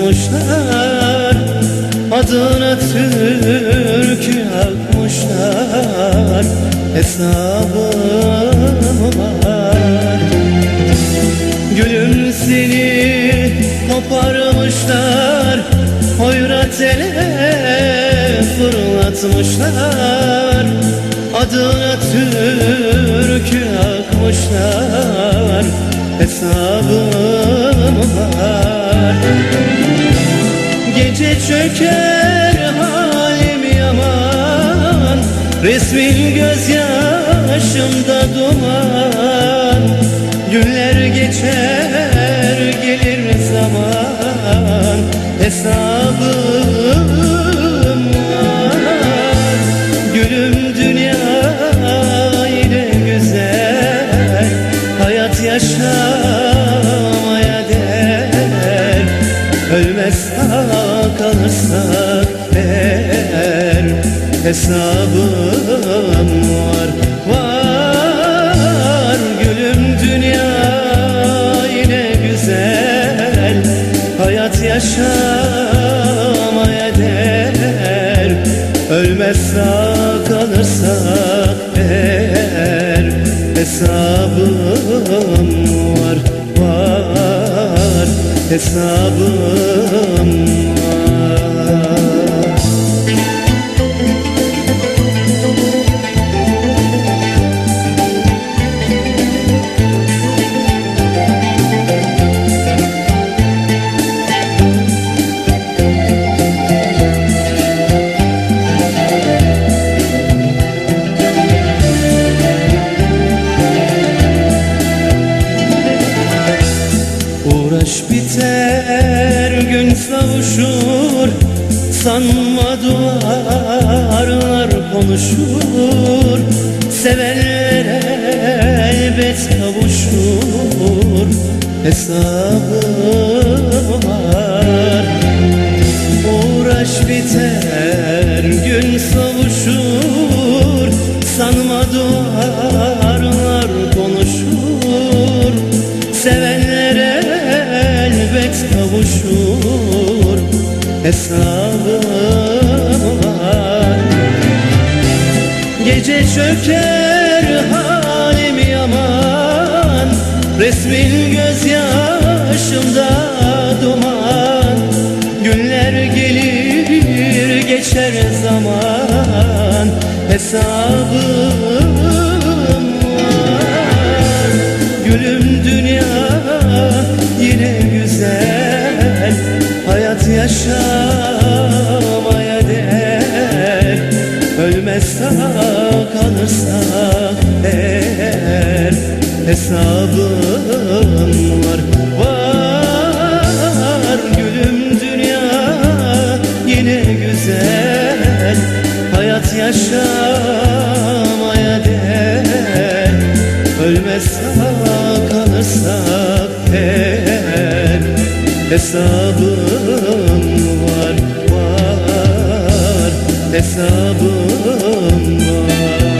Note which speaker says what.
Speaker 1: fırlatmışlar Adına türkü yakmışlar Hesabım var. Gülüm seni koparmışlar Hoyrat ele fırlatmışlar Adına türkü yakmışlar Hesabım var Gece çöker halim yaman Resmin gözyaşımda duman. Günler geçer gelir zaman Hesabım var. Gülüm dünya yine güzel Hayat yaşamaya kalırsak eğer Hesabım var, var Gülüm dünya yine güzel. Hayat yaşamaya değer. Ölmez sağ kalırsak eğer Hesabım var, var Hesabım Sanma duvarlar konuşur Sevenler elbet kavuşur. Hesabı var Uğraş biter gün savuşur. Sanma duvarlar konuşur Sevenler elbet kavuşur Hesabı var. Gece çöker halim yaman Resmin gözyaşımda duman. Günler gelir geçer zaman. Hesabım yaşamaya değer. Ölmez sağ kalırsak eğer Hesabım var, var Gülüm dünya yine güzel. Hayat yaşamaya değer. Ölmez sağ kalırsak eğer Hesabım var var. Hesabım var.